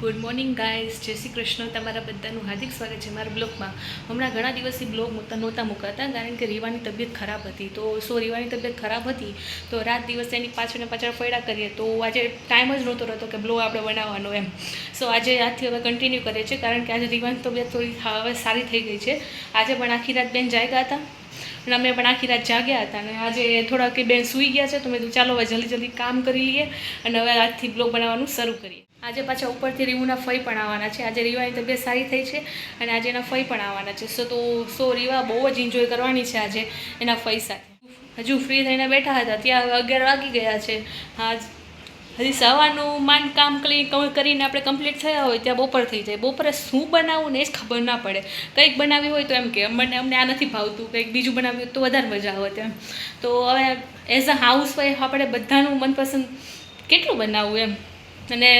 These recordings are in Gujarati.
ગુડ મોર્નિંગ ગાઈઝ જય શ્રી કૃષ્ણ. તમારા બધાનું હાર્દિક સ્વાગત છે મારા બ્લોગમાં. હમણાં ઘણા દિવસથી બ્લોગ મૂકતા નહોતા મૂકાતા, કારણ કે રીવાની તબિયત ખરાબ હતી. તો સો રીવાની તબિયત ખરાબ હતી, તો રાત દિવસ એની પાછળ ને પાછળ ફેડા કરીએ. તો આજે ટાઈમ જ નહોતો રહેતો કે બ્લોગ આપણે બનાવવાનો એમ. સો આજે આજથી હવે કન્ટિન્યુ કરીએ છીએ, કારણ કે આજે રીવાની તબિયત થોડી હવે સારી થઈ ગઈ છે. આજે પણ આખી રાત બેન જાગ્યા હતા? અને અમે પણ આખી રાત જાગ્યા હતા અને આજે થોડાક બેન સૂઈ ગયા છે તો મેં કીધું ચાલો હવે જલ્દી જલ્દી કામ કરી લઈએ અને હવે આજથી બ્લોગ બનાવવાનું શરૂ કરીએ. આજે પાછા ઉપરથી રીવુના ફઈ પણ આવવાના છે. આજે રીવાની તબિયત સારી થઈ છે અને આજે એના ફઈ પણ આવવાના છે. સો તો સો રીવા બહુ જ એન્જોય કરવાની છે આજે એના ફઈ સાથે. હજુ ફ્રી થઈને બેઠા હતા. ત્યાં અગિયાર વાગી ગયા છે. હા હજી સવારનું માંડ કામ કરી કરીને આપણે કમ્પ્લીટ થયા હોય ત્યાં બપોર થઈ જાય. બપોરે શું બનાવવું ને એ જ ખબર ના પડે. કંઈક બનાવ્યું હોય તો એમ કે, અમને અમને આ નથી ભાવતું. કંઈક બીજું બનાવ્યું તો વધારે મજા આવે તેમ તો હવે એઝ અ હાઉસવાઈફ આપણે બધાનું મનપસંદ કેટલું બનાવવું એમ? અને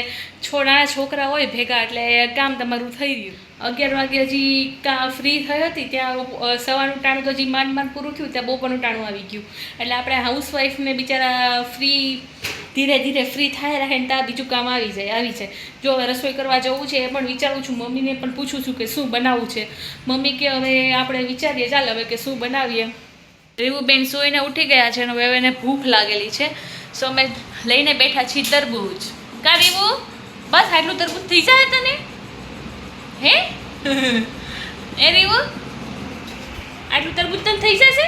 છો નાના છોકરા હોય ભેગા, એટલે કામ તમારું થઈ ગયું. અગિયાર વાગે હજી કા ફ્રી થઈ હતી, ત્યાં સવારનું ટાણું તો હજી માંડ માંડ પૂરું થયું, ત્યાં બપોરનું ટાણું આવી ગયું. એટલે આપણે હાઉસવાઈફને બિચારા ફ્રી ધીરે ધીરે ફ્રી થાય રહે ને ત્યાં બીજું કામ આવી જાય આવી જાય. જો હવે રસોઈ કરવા જવું છે એ પણ વિચારું છું, મમ્મીને પણ પૂછું છું કે શું બનાવવું છે. મમ્મી કે હવે આપણે વિચારીએ, ચાલ હવે કે શું બનાવીએ. બેન સૂઈને ઉઠી ગયા છે અને હવે એને ભૂખ લાગેલી છે. સો અમે લઈને બેઠા છીએ તરબૂચ. કા એવો બસ આટલું તરબૂચ થઈ જાય તને? હે? એ રેવો? આટલું તરબૂચ તને થઈ જશે?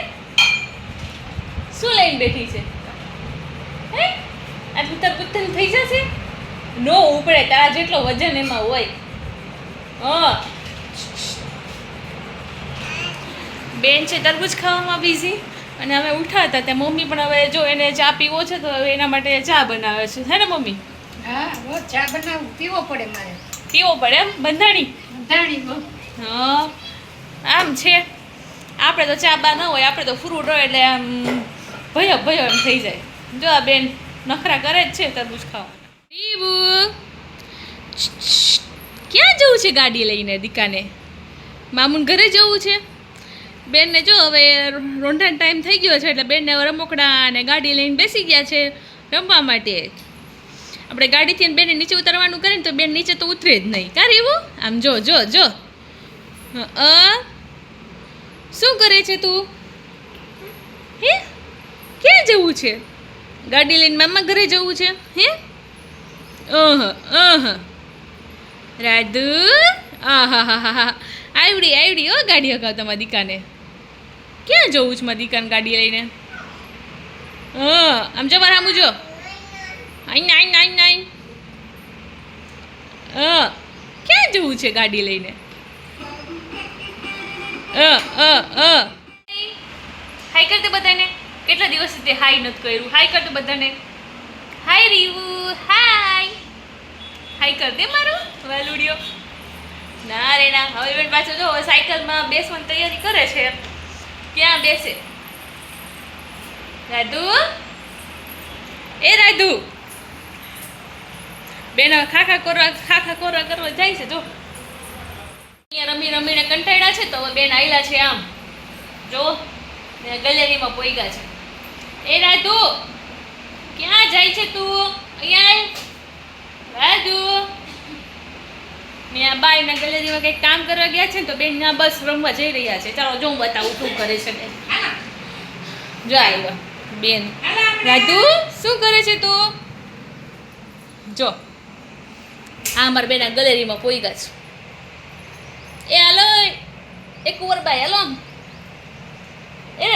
શું લઈને બેઠી છે? હે? આટલું તરબૂચ તને થઈ જશે? નો ઉપડે, તારા જેટલો વજન એમાં હોય. હા. બેન છે તરબૂચ ખાવામાં બિઝી અને અમે ઉઠા હતા ત્યાં મમ્મી પણ હવે જો એને ચા પીવો છે તો હવે એના માટે ચા બનાવે છે. હે ને મમ્મી? હા ચા બનાવું પીવો પડે મારે. પીવો પડે એમ? બંધાણી? બંધાણી હો. આમ છે. આપણે તો ચા બા ન હોય આપણે તો ફ્રૂટ હોય એટલે આમ ભયો ભયો એમ થઈ જાય. જો આ બેન નખરા કરે જ છે તરબૂચ ખાવાના રીબુ ક્યાં જવું છે ગાડી લઈને દીકાને? મામુન ઘરે જવું છે? બેનને જો હવે રોંઢાનો ટાઈમ થઈ ગયો છે એટલે બેનને હવે રમકડા અને ગાડી લઈને બેસી ગયા છે રમવા માટે. આપણે ગાડીથી બેન નીચે ઉતરવાનું કરે ને તો બેન નીચે તો ઉતરે જ નહીં. કાર એવું? આમ જો જો જો. અ શું કરે છે તું? હે? ક્યાં જવું છે? ગાડી લઈને મામા ઘરે જવું છે? હે? અહ અહ રાધુ આહા, હા હા હા આવડી આવડી, હો, ગાડી હકાવ તમારા દીકાને. ક્યાં જવું છે મારી દીકાને ગાડી લઈને? હા, આમ જો મારા આમ જો. આઈ નાઈ નાઈ નાઈ. અ, ક્યાં જવું છે ગાડી લઈને? અ અ અ. હાય કરતો બધાને. કેટલા દિવસથી તે હાય નથી કર્યું? હાય કરતો બધાને. હાય રીવુ હાય હાય કર દે મારું વાલુડિયો. ના રે, ના. હવે બેન પાછો જો સાયકલમાં બેસવાની તૈયારી કરે છે. ક્યાં બેસે? રાધુ? એ રાધુ. બેન ખાખા કરવા ખાખા કોરા કરવા જાય છે જો. અહીંયા રમી રમીને કંટાળ્યા છે તો બેન આયલા છે આમ. જો ગલેરીમાં પોઈગા છે. એ રાધુ ક્યાં જાય છે તું? અહીંયા રાજુ. રાધુ મેં બાય ના ગેલેરીમાં કંઈક કામ કરવા ગયા છે ને તો બેન ના બસ રમવા જઈ રહ્યા છે. ચાલો જો હું બતાવું શું કરે છે બેન. જો આવ્યો બેન. રાધુ શું કરે છે તું? જો. આ મારા બેના ગલેરીમાં પોઈ ગયા છે એ હાલો એ કુંવરબાઈ હાલો. એ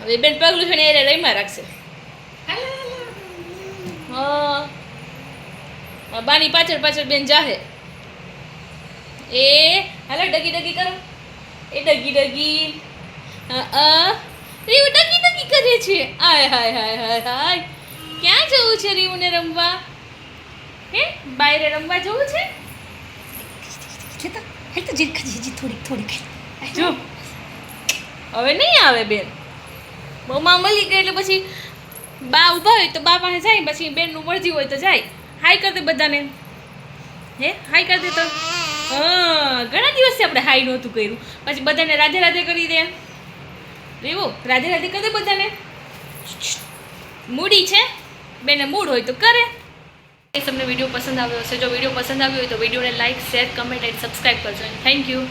હવે બેન પગલું છે ને એ રહીમાં રાખશે. હા. બાની પાછળ પાછળ બેન જાહે. એ હાલો ડગી ડગી કરો. એ ડગી ડગી. હા રીવ ડગી ડગી કરે છે. આય હાય હાય હાય હાય. ક્યાં જવું છે રીવને રમવા? હે? બાયરે રમવા જવું છે? ખેતા હે તો જીર ખાજી હજી થોડીક થોડીક જો હવે નહીં આવે બેન. મમ્મા મળી ગઈ એટલે પછી બા ઊભા હોય તો બા પાસે જાય પછી બેનનું મરજી હોય તો જાય. હાય કરી દે બધાને. હે? હાઈ કરી દે તો. હા ઘણા દિવસથી આપણે હાઈ નહોતું કર્યું. પછી બધાને રાધે રાધે કરી દે. એવું રાધે રાધે કરી દે બધાને. મૂડી છે? બેને મૂડ હોય તો કરે. તમને વીડિયો પસંદ આવ્યો હશે. જો વીડિયો પસંદ આવ્યો હોય તો વિડીયોને like share, comment and subscribe કરજો. Thank you